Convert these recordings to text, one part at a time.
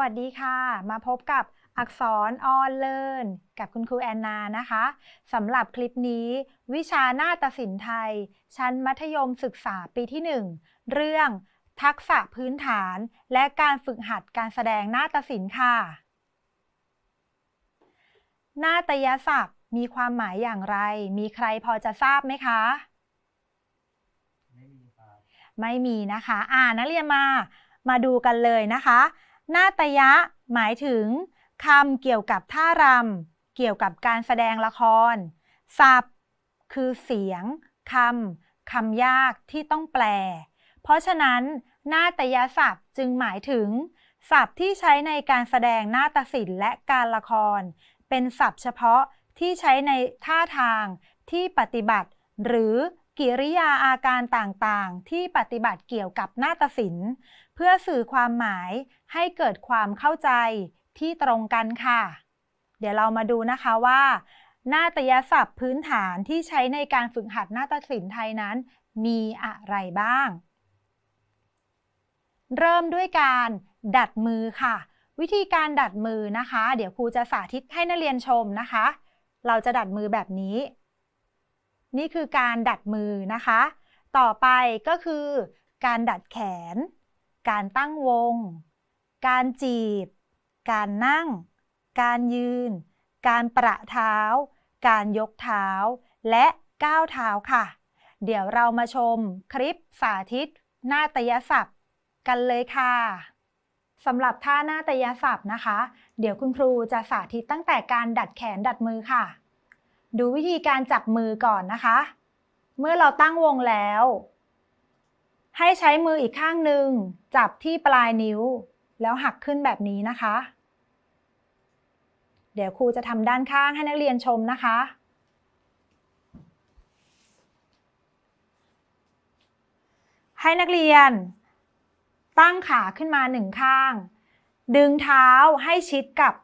วัสดีค่ะ มาพบกับอักษรออนเลินกับคุณครูแอนนานะคะสำหรับคลิปนี้ วิชานาฏศิลป์ไทย ชั้นมัธยมศึกษาปีที่ 1 เรื่อง ทักษะพื้นฐาน และการฝึกหัดการแสดงนาฏศิลป์ค่ะนาฏยศัพท์มีความหมายอย่างไร มีใครพอจะทราบไหมคะ ไม่มีครับไม่มีนะคะ อ่านักเรียนมา มาดูกันเลยนะคะ นาตยะ หมายถึงคำเกี่ยวกับท่ารำเกี่ยวกับการแสดงละครศัพท์ คือเสียงคำคำยากที่ต้องแปล เพราะฉะนั้น นาตยศัพท์จึงหมายถึงศัพท์ที่ใช้ในการแสดงนาฏศิลป์และการละคร เป็นศัพท์เฉพาะที่ใช้ในท่าทางที่ปฏิบัติ หรือกิริยาอาการต่างๆ ที่ปฏิบัติเกี่ยวกับนาฏศิลป์ เพื่อสื่อความหมายให้เกิดความเข้าใจที่ตรงกันค่ะ เดี๋ยวเรามาดูนะคะว่า นาฏยศัพท์พื้นฐานที่ใช้ในการฝึกหัดนาฏศิลป์ไทยนั้น มีอะไรบ้าง เริ่มด้วยการดัดมือค่ะ วิธีการดัดมือนะคะ เดี๋ยวครูจะสาธิตให้นักเรียนชมนะคะ เราจะดัดมือแบบนี้ นี่คือการดัดมือนะคะ ต่อไปก็คือการดัดแขน การตั้งวง การจีบ การนั่ง การยืน การประเท้า การยกเท้า และก้าวเท้าค่ะ เดี๋ยวเรามาชมคลิปสาธิตหน้าฏยศัพท์ กันเลยค่ะสำหรับท่าหน้าฏยศัพท์นะคะ เดี๋ยวคุณครูจะสาธิตตั้งแต่การดัดแขนดัดมือค่ะ ดูวิธีการจับมือก่อนนะคะ เมื่อเราตั้งวงแล้ว ให้ใช้มืออีกข้างหนึ่งจับที่ปลายนิ้ว แล้วหักขึ้นแบบนี้นะคะ เดี๋ยวครูจะทำด้านข้างให้นักเรียนชมนะคะ ให้นักเรียน ตั้งขาขึ้นมาหนึ่งข้าง ดึงเท้าให้ชิดกับ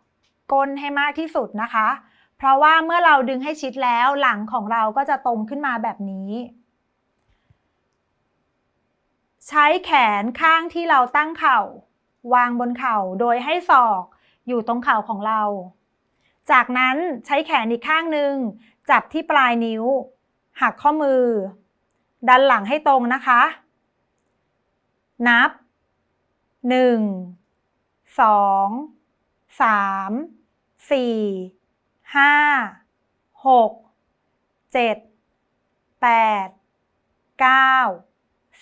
ก้นให้มากที่สุดนะคะ เพราะว่าเมื่อเราดึงให้ชิดแล้วหลังของเราก็จะตรงขึ้นมาแบบนี้ ใช้แขนข้างที่เราตั้งเข่า วางบนเข่าโดยให้ศอกอยู่ตรงเข่าของเรา จากนั้นใช้แขนอีกข้างหนึ่งจับที่ปลายนิ้ว หักข้อมือ ดันหลังให้ตรงนะคะ นับ 1 2 3 4 5 6 7 8 9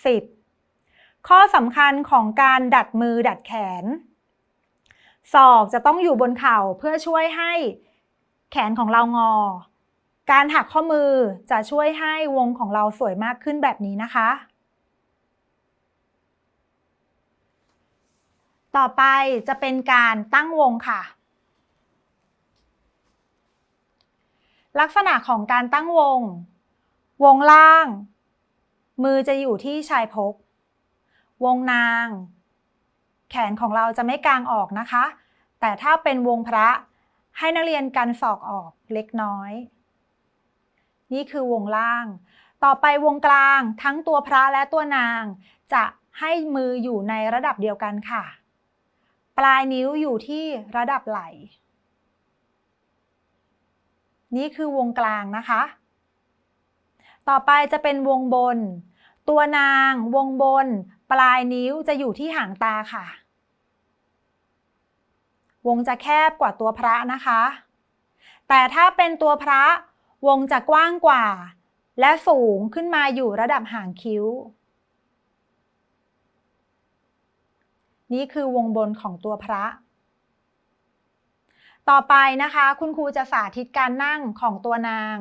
10 ข้อสำคัญของการดัดมือดัดแขน ศอกจะต้องอยู่บนเข่าเพื่อช่วยให้แขนของเรางอ การหักข้อมือจะช่วยให้วงของเราสวยมากขึ้นแบบนี้นะคะ ต่อไปจะเป็นการตั้งวงค่ะ ลักษณะของการตั้งวง วงล่าง มือจะอยู่ที่ชายพก วงนาง แขนของเราจะไม่กางออกนะคะ แต่ถ้าเป็นวงพระให้นักเรียนกันศอกออกเล็กน้อย นี่คือวงล่าง ต่อไปวงกลางทั้งตัวพระและตัวนาง จะให้มืออยู่ในระดับเดียวกันค่ะ ปลายนิ้วอยู่ที่ระดับไหล่นี่คือวงกลางนะคะ ต่อไปจะเป็นวงบน ตัวนาง วงบน ปลายนิ้วจะอยู่ที่หางตาค่ะ วงจะแคบกว่าตัวพระนะคะ แต่ถ้าเป็นตัวพระวงจะกว้างกว่า และสูงขึ้นมาอยู่ระดับหางคิ้ว นี่คือวงบนของตัวพระ ต่อไปนะคะ คุณครูจะสาธิตการนั่งของตัวนาง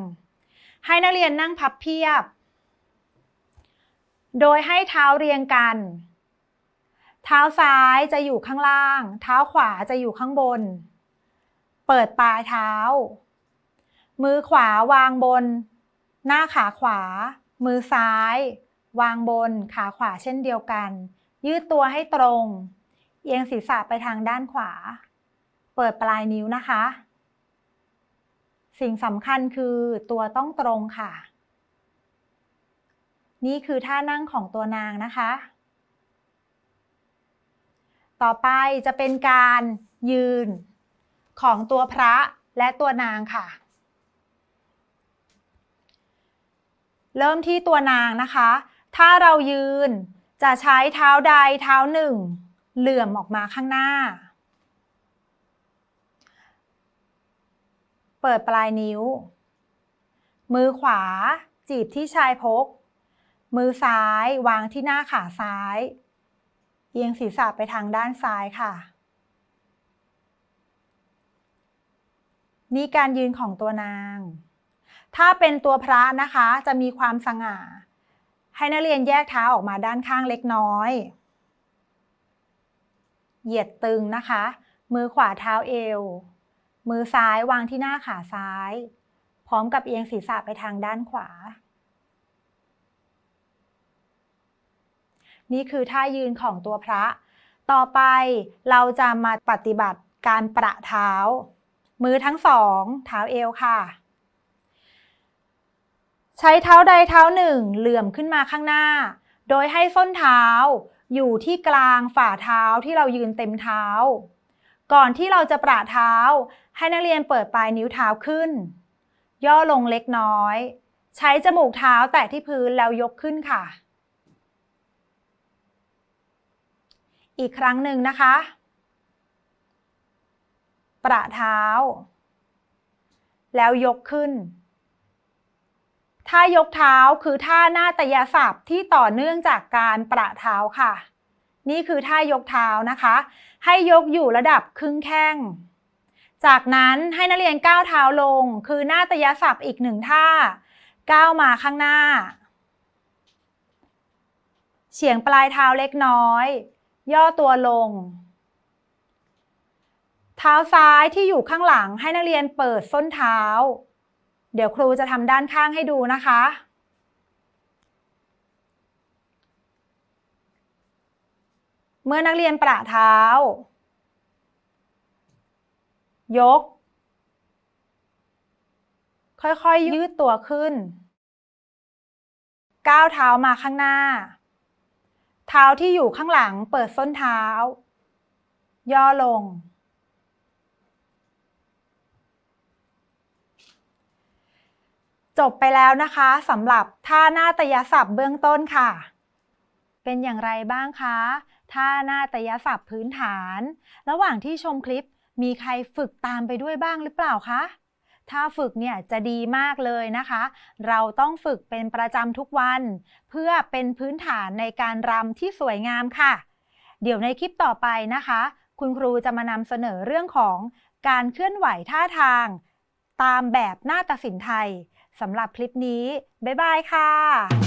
ให้นักเรียนนั่งพับเพียบ โดยให้เท้าเรียงกัน เท้าซ้ายจะอยู่ข้างล่าง เท้าขวาจะอยู่ข้างบน เปิดปลายเท้า มือขวาวางบน หน้าขาขวา มือซ้าย วางบน ขาขวาเช่นเดียวกัน ยืดตัวให้ตรง เอียงศีรษะไปทางด้านขวา เปิดปลายนิ้วนะคะ สิ่งสำคัญคือตัวต้องตรงค่ะ นี่คือท่านั่งของตัวนางนะคะ ต่อไปจะเป็นการยืนของตัวพระและตัวนางค่ะ เริ่มที่ตัวนางนะคะ ถ้าเรายืนจะใช้เท้าใดเท้าหนึ่ง เหลื่อมออกมาข้างหน้า เปิดปลายนิ้ว มือขวาจีบที่ชายพก มือซ้ายวางที่หน้าขาซ้าย เอียงศีรษะไปทางด้านซ้ายค่ะ นี่การยืนของตัวนาง ถ้าเป็นตัวพระนะคะจะมีความสง่า ให้นักเรียนแยกเท้าออกมาด้านข้างเล็กน้อย เหยียดตึงนะคะ มือขวาเท้าเอว มือซ้ายวางที่หน้าขาซ้าย พร้อมกับเอียงศีรษะไปทางด้านขวา นี่คือท่ายืนของตัวพระ ต่อไปเราจะมาปฏิบัติการประเท้า มือทั้งสองเท้าเอวค่ะ ใช้เท้าใดเท้าหนึ่งเหลื่อมขึ้นมาข้างหน้า โดยให้ส้นเท้าอยู่ที่กลางฝ่าเท้าที่เรายืนเต็มเท้า ก่อนที่เราจะประเท้า ให้นักเรียนเปิดปลายนิ้วเท้าขึ้น ย่อลงเล็กน้อย ใช้จมูกเท้าแตะที่พื้นแล้วยกขึ้นค่ะ อีกครั้งหนึ่งนะคะ ประเท้า แล้วยกขึ้น ท่ายกเท้าคือท่าหน้าตยศัพท์ที่ต่อเนื่องจากการประเท้าค่ะ นี่คือท่ายกเท้านะคะ ให้ยกอยู่ระดับครึ่งแข้ง จากนั้นให้นักเรียนก้าวเท้าลง คือหน้าตยศัพท์อีกหนึ่งท่า ก้าวมาข้างหน้า เฉียงปลายเท้าเล็กน้อย ย่อตัวลง เท้าซ้ายที่อยู่ข้างหลังให้นักเรียนเปิดส้นเท้า เดี๋ยวครูจะทำด้านข้างให้ดูนะคะ เมื่อนักเรียนประเท้า ยก ค่อยๆยืดตัวขึ้นก้าวเท้ามาข้างหน้า เท้าที่อยู่ข้างหลังเปิดส้นเท้า ย่อลง จบไปแล้วนะคะสำหรับท่าหน้าตยศัพท์เบื้องต้นค่ะ เป็นอย่างไรบ้างคะท่าหน้าตยศัพท์พื้นฐาน ระหว่างที่ชมคลิปมีใครฝึกตามไปด้วยบ้างหรือเปล่าคะ ถ้าฝึกเนี่ยจะดีมากเลยนะคะ เราต้องฝึกเป็นประจำทุกวัน เพื่อเป็นพื้นฐานในการรำที่สวยงามค่ะ เดี๋ยวในคลิปต่อไปนะคะ คุณครูจะมานำเสนอเรื่องของการเคลื่อนไหวท่าทาง ตามแบบหน้าตศิลป์ไทยสำหรับคลิปนี้ บ๊ายบายค่ะ